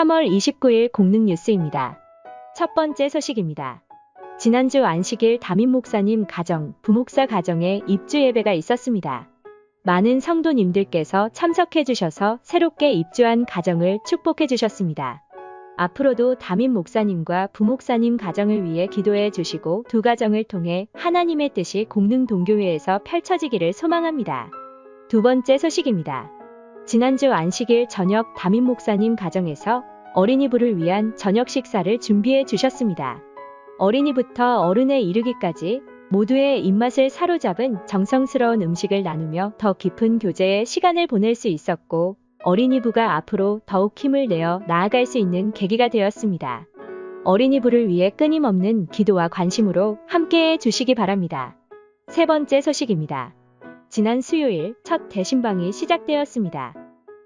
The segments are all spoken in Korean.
3월 29일 공릉뉴스입니다. 첫 번째 소식입니다. 지난주 안식일 담임 목사님 가정, 부목사 가정에 입주 예배가 있었습니다. 많은 성도님들께서 참석해 주셔서 새롭게 입주한 가정을 축복해 주셨습니다. 앞으로도 담임 목사님과 부목사님 가정을 위해 기도해 주시고 두 가정을 통해 하나님의 뜻이 공릉 동교회에서 펼쳐지기를 소망합니다. 두 번째 소식입니다. 지난주 안식일 저녁 담임 목사님 가정에서 어린이부를 위한 저녁 식사를 준비해 주셨습니다. 어린이부터 어른에 이르기까지 모두의 입맛을 사로잡은 정성스러운 음식을 나누며 더 깊은 교제의 시간을 보낼 수 있었고 어린이부가 앞으로 더욱 힘을 내어 나아갈 수 있는 계기가 되었습니다. 어린이부를 위해 끊임없는 기도와 관심으로 함께해 주시기 바랍니다. 세 번째 소식입니다. 지난 수요일 첫 대신방이 시작되었습니다.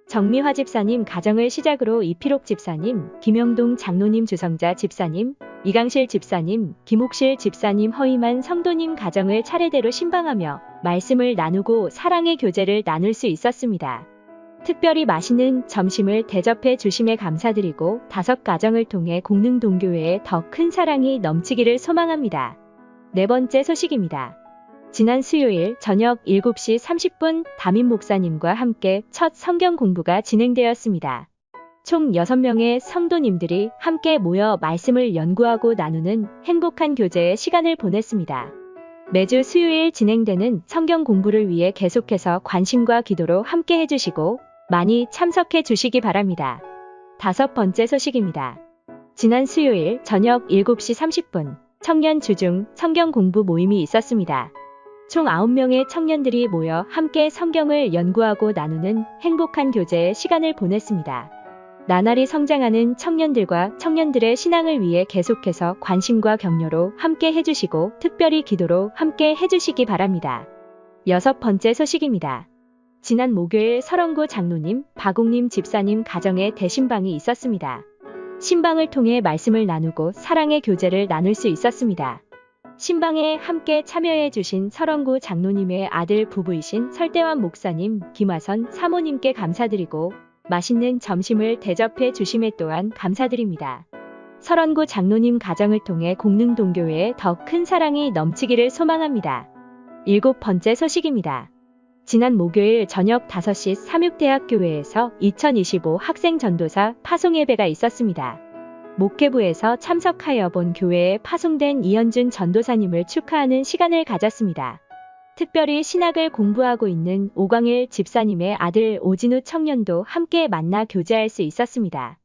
정미화 집사님 가정을 시작으로 이피록 집사님, 김영동 장로님 주성자 집사님, 이강실 집사님, 김옥실 집사님 허이만 성도님 가정을 차례대로 신방하며 말씀을 나누고 사랑의 교제를 나눌 수 있었습니다. 특별히 맛있는 점심을 대접해 주심에 감사드리고 다섯 가정을 통해 공릉동교회에 더 큰 사랑이 넘치기를 소망합니다. 네 번째 소식입니다. 지난 수요일 저녁 7시 30분 담임 목사님과 함께 첫 성경 공부가 진행되었습니다. 총 6명의 성도님들이 함께 모여 말씀을 연구하고 나누는 행복한 교제의 시간을 보냈습니다. 매주 수요일 진행되는 성경 공부를 위해 계속해서 관심과 기도로 함께 해주시고 많이 참석해 주시기 바랍니다. 다섯 번째 소식입니다. 지난 수요일 저녁 7시 30분 청년 주중 성경 공부 모임이 있었습니다. 총 9명의 청년들이 모여 함께 성경을 연구하고 나누는 행복한 교제의 시간을 보냈습니다. 나날이 성장하는 청년들과 청년들의 신앙을 위해 계속해서 관심과 격려로 함께 해주시고 특별히 기도로 함께 해주시기 바랍니다. 여섯 번째 소식입니다. 지난 목요일 설원구 장로님, 박옥님 집사님 가정에 대신방이 있었습니다. 신방을 통해 말씀을 나누고 사랑의 교제를 나눌 수 있었습니다. 신방에 함께 참여해 주신 설원구 장로님의 아들 부부이신 설대환 목사님, 김화선 사모님께 감사드리고 맛있는 점심을 대접해 주심에 또한 감사드립니다. 설원구 장로님 가정을 통해 공릉동교회에 더 큰 사랑이 넘치기를 소망합니다. 일곱 번째 소식입니다. 지난 목요일 저녁 5시 삼육대학교회에서 2025 학생 전도사 파송 예배가 있었습니다. 목회부에서 참석하여 본 교회에 파송된 이현준 전도사님을 축하하는 시간을 가졌습니다. 특별히 신학을 공부하고 있는 오광일 집사님의 아들 오진우 청년도 함께 만나 교제할 수 있었습니다.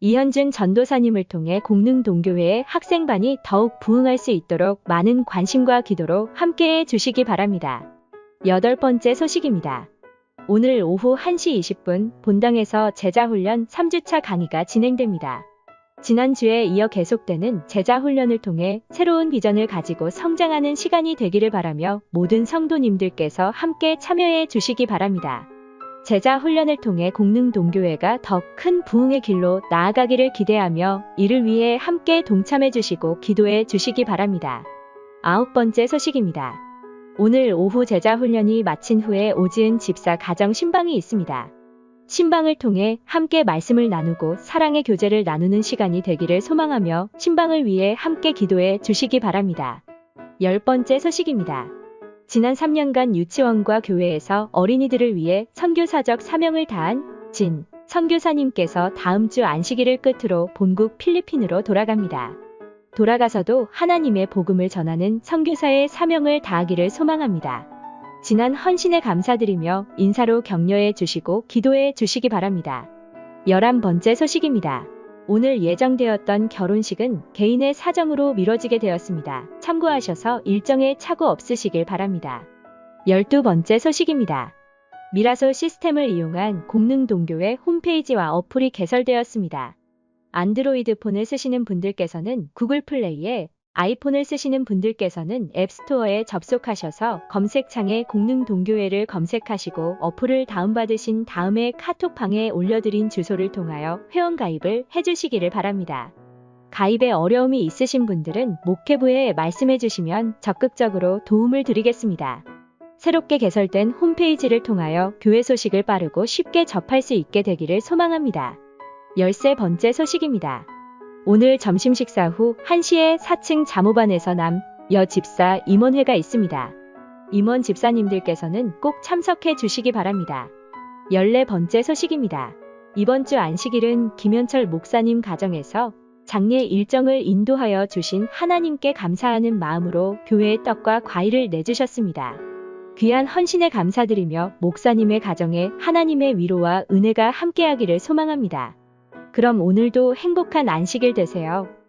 이현준 전도사님을 통해 공릉동교회의 학생반이 더욱 부흥할 수 있도록 많은 관심과 기도로 함께해 주시기 바랍니다. 여덟 번째 소식입니다. 오늘 오후 1시 20분 본당에서 제자훈련 3주차 강의가 진행됩니다. 지난주에 이어 계속되는 제자 훈련을 통해 새로운 비전을 가지고 성장하는 시간이 되기를 바라며 모든 성도님들께서 함께 참여해 주시기 바랍니다. 제자 훈련을 통해 공릉 동교회가 더 큰 부흥의 길로 나아가기를 기대하며 이를 위해 함께 동참해 주시고 기도해 주시기 바랍니다. 아홉 번째 소식입니다. 오늘 오후 제자 훈련이 마친 후에 오지은 집사 가정 신방이 있습니다. 신방을 통해 함께 말씀을 나누고 사랑의 교제를 나누는 시간이 되기를 소망하며 신방을 위해 함께 기도해 주시기 바랍니다. 열 번째 소식입니다. 지난 3년간 유치원과 교회에서 어린이들을 위해 선교사적 사명을 다한 진 선교사님께서 다음 주 안식일을 끝으로 본국 필리핀으로 돌아갑니다. 돌아가서도 하나님의 복음을 전하는 선교사의 사명을 다하기를 소망합니다. 지난 헌신에 감사드리며 인사로 격려해 주시고 기도해 주시기 바랍니다. 11번째 소식입니다. 오늘 예정되었던 결혼식은 개인의 사정으로 미뤄지게 되었습니다. 참고하셔서 일정에 착오 없으시길 바랍니다. 12번째 소식입니다. 미라솔 시스템을 이용한 공릉동교회 홈페이지와 어플이 개설되었습니다. 안드로이드 폰을 쓰시는 분들께서는 구글 플레이에 아이폰을 쓰시는 분들께서는 앱스토어에 접속하셔서 검색창에 공릉 동교회를 검색하시고 어플을 다운받으신 다음에 카톡방에 올려드린 주소를 통하여 회원가입을 해주시기를 바랍니다. 가입에 어려움이 있으신 분들은 목회부에 말씀해 주시면 적극적으로 도움을 드리겠습니다. 새롭게 개설된 홈페이지를 통하여 교회 소식을 빠르고 쉽게 접할 수 있게 되기를 소망합니다. 열세 번째 소식입니다. 오늘 점심 식사 후 1시에 4층 잠호반에서 남, 여 집사 임원회가 있습니다. 임원 집사님들께서는 꼭 참석해 주시기 바랍니다. 열네 번째 소식입니다. 이번 주 안식일은 김현철 목사님 가정에서 장례 일정을 인도하여 주신 하나님께 감사하는 마음으로 교회의 떡과 과일을 내주셨습니다. 귀한 헌신에 감사드리며 목사님의 가정에 하나님의 위로와 은혜가 함께하기를 소망합니다. 그럼 오늘도 행복한 안식일 되세요.